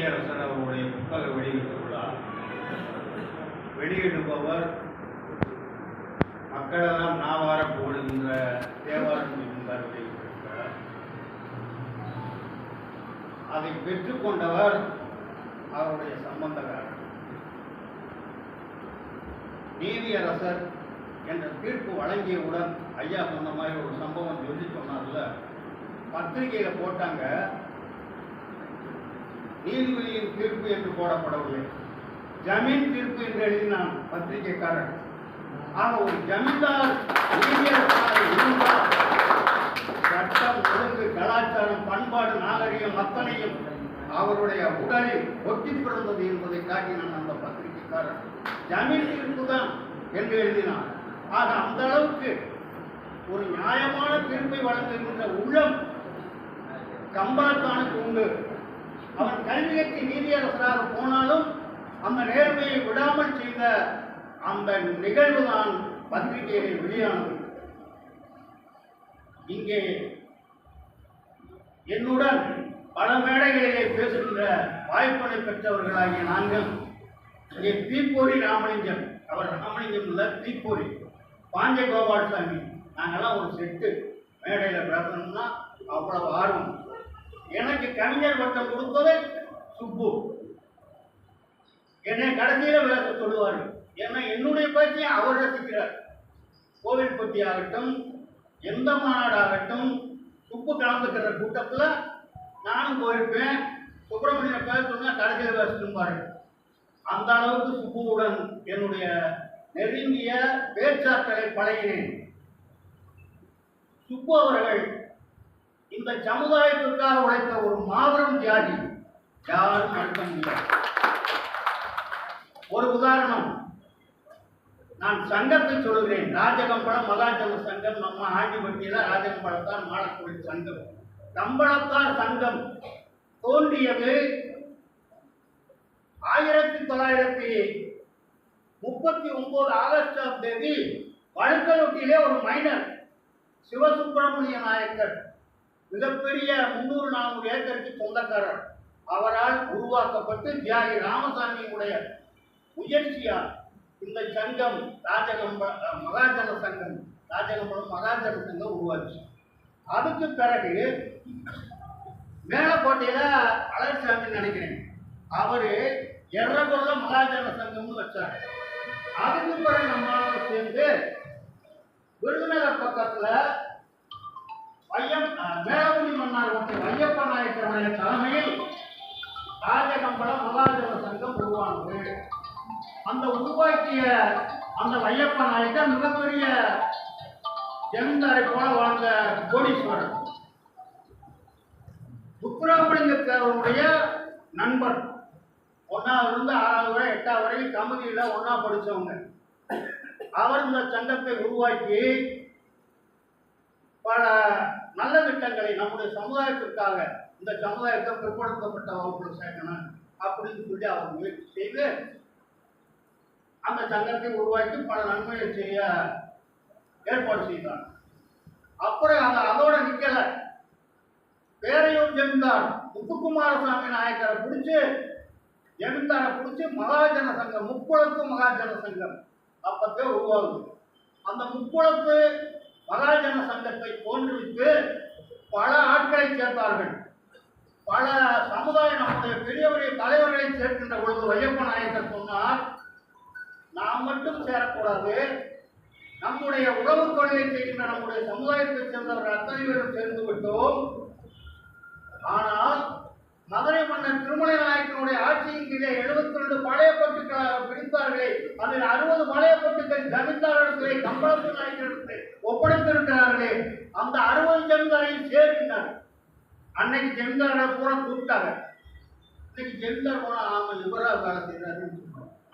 நீதியரசர் அவருடைய புத்தக வெளியீட்டு விழா வெளியிடுபவர் மக்களெல்லாம் நாவார புகழுகின்ற தேவாரம் என்பார் வெளியிட்டிருக்கிறார் அதை பெற்றுக்கொண்டவர் அவருடைய சம்பந்தக்காரர். நீதியரசர் என்ற தீர்ப்பு வழங்கியவுடன் ஐயா சொன்ன மாதிரி ஒரு சம்பவம் சொல்லி சொன்னார்ல. பத்திரிகையில போட்டாங்க. நீதிபதியின் தீர்ப்பு என்று போடப்படவில்லை. ஜமீன் தீர்ப்பு என்று எழுதினான் பத்திரிகைக்காரன் ஆக ஒரு ஜமீன்தார் இருந்தால் சட்டம் ஒழுங்கு கலாச்சாரம் பண்பாடு நாகரிகம் அத்தனையும் அவருடைய உடலில் ஒட்டி பிறந்தது என்பதை காட்டினான் அந்த பத்திரிகைக்காரன் ஜமீன் தீர்ப்பு தான் என்று எழுதினான் ஆக அந்த அளவுக்கு ஒரு நியாயமான தீர்ப்பை வழங்குகின்ற உள்ளம் கம்பால்கானுக்கு உண்டு. அவன் கல்வியற்ற நீதியரசராக போனாலும் அந்த நேர்மையை விடாமல் செய்த அந்த நிகழ்வு தான் வெளியானது. இங்கே என்னுடன் பல மேடைகளிலே பேசுகின்ற வாய்ப்புகளை பெற்றவர்களாகிய நாங்கள் இங்கே தீப்போரி ராமலிங்கம் அவர் ராமலிங்கம் இல்லை தீப்போரி பாஞ்ச கோபால்சாமி நாங்கெல்லாம் ஒரு செட்டு மேடையில் பேசணும்னா அவ்வளவு ஆர்வம். எனக்கு கவிஞர் பட்டம் கொடுத்தது சுப்பு. என்னை கடைசியில் விளக்க சொல்லுவார். ஏன்னா என்னுடைய பேச்சையை அவர் ரசிக்கிறார். கோவில்பட்டி ஆகட்டும் எந்த மாநாடாகட்டும் சுப்பு கலந்துக்கிற கூட்டத்தில் நானும் போயிருப்பேன். சுப்பிரமணிய பேர் சொன்னால் கடைசியில் பேசணும்பாரு அந்த அளவுக்கு சுப்புவுடன் என்னுடைய நெருங்கிய பேச்சாற்றலை பழகினேன். சுப்பு அவர்கள் இந்த சமுதாயத்திற்காக உழைத்த ஒரு மாபெரும் தியாகி யாரும் நடத்த முடியாது ஒரு உதாரணம். நான் சங்கத்தை சொல்கிறேன். ராஜகம்பளம் மகாஜன சங்கம் நம்ம ஆண்டிப்பட்டியில ராஜகம்பளத்தான் மாடக்கோவில் சங்கம். கம்பளத்தார் சங்கம் தோன்றியது ஆயிரத்தி தொள்ளாயிரத்தி முப்பத்தி ஒன்பது ஆகஸ்டாம் தேதி வழுக்கலொட்டியிலே ஒரு மைனர் சிவசுப்பிரமணிய நாயக்கர் மிகப்பெரிய முன்னூறு நானூறு ஏக்கருக்கு சொந்தக்காரர். அவரால் உருவாக்கப்பட்டு தியாகி ராமசாமியுடைய முயற்சியால் இந்த சங்கம் ராஜகம்ப மகாஜன சங்கம் ராஜகம்பலம் மகாஜன சங்கம் உருவாச்சு. அதுக்கு பிறகு மேலக்கோட்டையில அழகசாமி நினைக்கிறேன். அவரு எர்ரகுள்ள மகாஜன சங்கம்னு வச்சார். அதுக்கு பிறகு நம்ம சேர்ந்து விருதுநகர் பக்கத்துல வையம் அஹ், மேலகுடி மன்னார் கோட்டை வையப்ப நாயக்கருடைய தலைமையில் ராஜகம்பளம் மகாஜன சங்கம் உருவானது. அந்த உருவாக்கிய அந்த வையப்ப நாயக்கர் மிகப்பெரிய ஜமீன்தாரை போல வாழ்ந்த கோடீஸ்வரர். சுப்பிரமணியத்தேவருடைய நண்பர். ஒன்னாவது இருந்து ஆறாவது வரை எட்டாவது வரை கமிதியில ஒண்ணா படிச்சவங்க. அவர் இந்த சங்கத்தை உருவாக்கி பல நல்ல திட்டங்களை நம்முடைய சமுதாயத்திற்காக இந்த சமுதாயத்தை பிற்படுத்தப்பட்ட வகுப்புல சேர்க்கணும் அப்படின்னு சொல்லி அவர் முயற்சி செய்து அந்த சங்கத்தை உருவாக்கி பல நன்மைகளை செய்ய ஏற்பாடு செய்தார். அப்புறம் அந்த அதோட நிக்கல. பேரையூர் ஜமீன்தார் முத்துக்குமாரசாமி நாயக்கரை பிடிச்சு ஜமீன்தாரை பிடிச்சி மகாஜன சங்கம் முக்குளத்து மகாஜன சங்கம் அப்பத்தே உருவாகுது. அந்த முக்குளத்து மகாஜன சங்கத்தை தோன்றுவித்து பல ஆட்களை சேர்த்தார்கள். பல சமுதாய நம்முடைய பெரிய பெரிய தலைவர்களை சேர்க்கின்ற பொழுது வையப்ப நாயக்கர் சொன்னார் நாம் மட்டும் சேரக்கூடாது. நம்முடைய உறவு கொள்கை செய்கின்ற நம்முடைய சமுதாயத்தை சேர்ந்தவர்கள் அத்தனை பேரும் சேர்ந்து விட்டோம். ஆனால் மதுரை மன்னர் திருமலை நாயக்கனுடைய ஆட்சியின் கீழே எழுபத்தி ரெண்டு பழைய பட்டுக்கள் பிடித்தார்களே அதில் அறுபது பழைய பட்டுக்கள் ஜமீன்தாரிடத்திலே கம்பளத்து நாயக்கரிடத்திலே ஒப்படைத்திருக்கிறார்களே அந்த அறுபது ஜமீன்தாரையும் சேர்க்கின்றார் அன்னைக்கு ஜமீன்தாரை பூரா கூப்பிட்டாங்க இன்னைக்கு ஜமீன்தார் போனா ஆமா இவரா வேலை செய்யறாருன்னு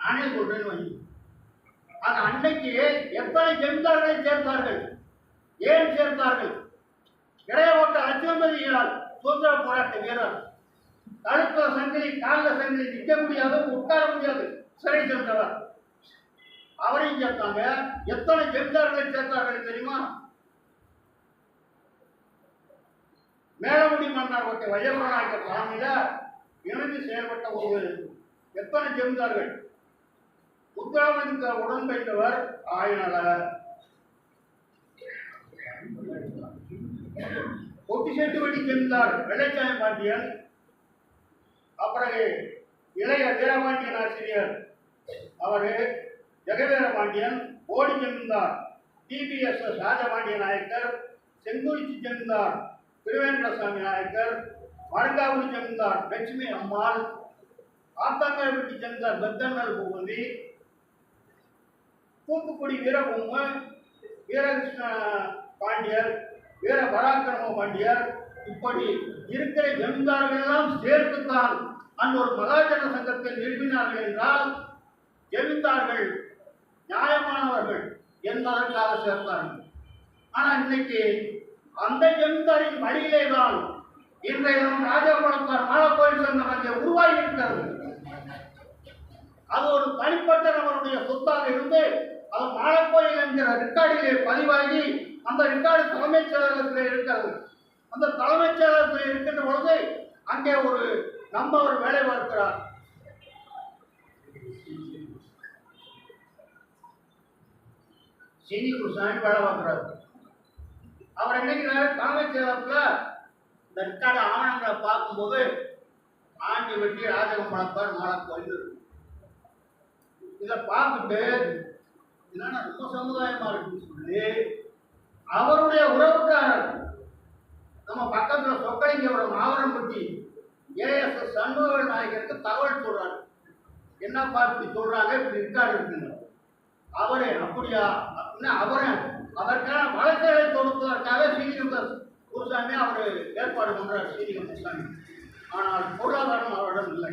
நானே சொல்றேன்னு வாங்கி. அது அன்னைக்கு எத்தனை ஜமீன்தார்களை சேர்த்தார்கள்? ஏன் சேர்த்தார்கள்? இடையவோட்ட லட்சுமதியால் சுதந்திர போராட்ட வீரர் கழுத்துல சங்கிலி காலில் சங்கிலி நிற்க முடியாது உட்கார முடியாது. சிறை சென்றவர். அவரையும் சேர்த்தாங்க எத்தனை ஜமீன்தார்களை சேர்த்தார்கள் தெரியுமா? மேலமுடி மன்னர் ஒருத்தர் வையப்பநாயக்கர் தலைமையில இணைந்து செயல்பட்ட ஒரு எத்தனை ஜமீன்தார்கள் முத்துராமலிங்க உடன்பெற்றவர் ஆயனவர் ஒட்டிசெட்டுவடி ஜெமிந்தார் வெள்ளைச்சாமி பாண்டியன். அப்புறம் இளைய வீரபாண்டியன் ஆசிரியர் அவர் ஜெகவீரபாண்டியன் ஓடி ஜமீன்தார் டிபிஎஸ்எஸ் ராஜபாண்டிய நாயக்கர் செங்குறிச்சி ஜமீன்தார் திருவேந்திரசாமி நாயக்கர் வடங்காவூர் ஜமீன்தார் லட்சுமி அம்மாள் ஆத்தங்காய்பட்டி ஜமீன்தார் பெத்தன்னல் பூபதி தூத்துக்குடி வீரபொம்மன் வீரகிருஷ்ண பாண்டியர் வீர பராக்கிரம பாண்டியர் இப்படி இருக்கிற ஜமீன்தார்கள் எல்லாம் சேர்த்துத்தான் அந்த ஒரு மகாஜன சங்கத்தை நிறுவினார்கள் என்றால் ஜமீன்தார்கள் நியாயமானவர்கள் என்பதற்காக சேர்த்தார்கள். ஆனால் இன்னைக்கு அந்த ஜமீன்தாரின் வழியிலே தான் இன்றைய நம் ராஜகுலத்தார் மாலக்கோயில் சங்கம் அங்கே உருவாகி இருக்கிறது அது ஒரு தனிப்பட்ட நபருடைய சொத்தாக இருந்து அது மாலக்கோயில் என்கிற ரெக்கார்டிலே பதிவாகி அந்த ரெக்கார்டு தலைமைச் செயலகத்தில் இருக்கிறது. அந்த தலைமைச் செயலகத்தில் இருக்கின்ற பொழுது அங்கே ஒரு நம்ம ஒரு வேலை பார்க்கிறார். செஞ்சி குருசாமி வேலை பார்க்கிறார். அவர் என்னைக்கிறார் தலைமைச் செயலகத்தில் இந்த ரெக்கார்டு ஆவணங்களை பார்க்கும்போது ஆண்டி வெட்டி ராஜகம் பழப்பார் மழை இருக்கு இதை பார்த்துட்டு என்னன்னா ரொம்ப சமுதாயமா இருக்குன்னு சொல்லி அவருடைய உறவுக்காரர் நம்ம பக்கத்துல சொக்கலிங்கபுரம் மாவரம்பட்டி ஏஎஸ்எஸ் சண்முக நாயகருக்கு தகவல் சொல்றாரு. என்னப்பா இப்படி சொல்றாங்க? இப்படி இருக்காரு இருக்குங்க அவரே அப்படியா? அப்படின்னா அவரே அதற்கான வழக்குகளை தொடுப்பதற்காக ஸ்ரீகந்த குருசாமி அவர் ஏற்பாடு பண்றார் ஸ்ரீகந்த சாமி ஆனால் பொருளாதாரம் அவரிடம் இல்லை.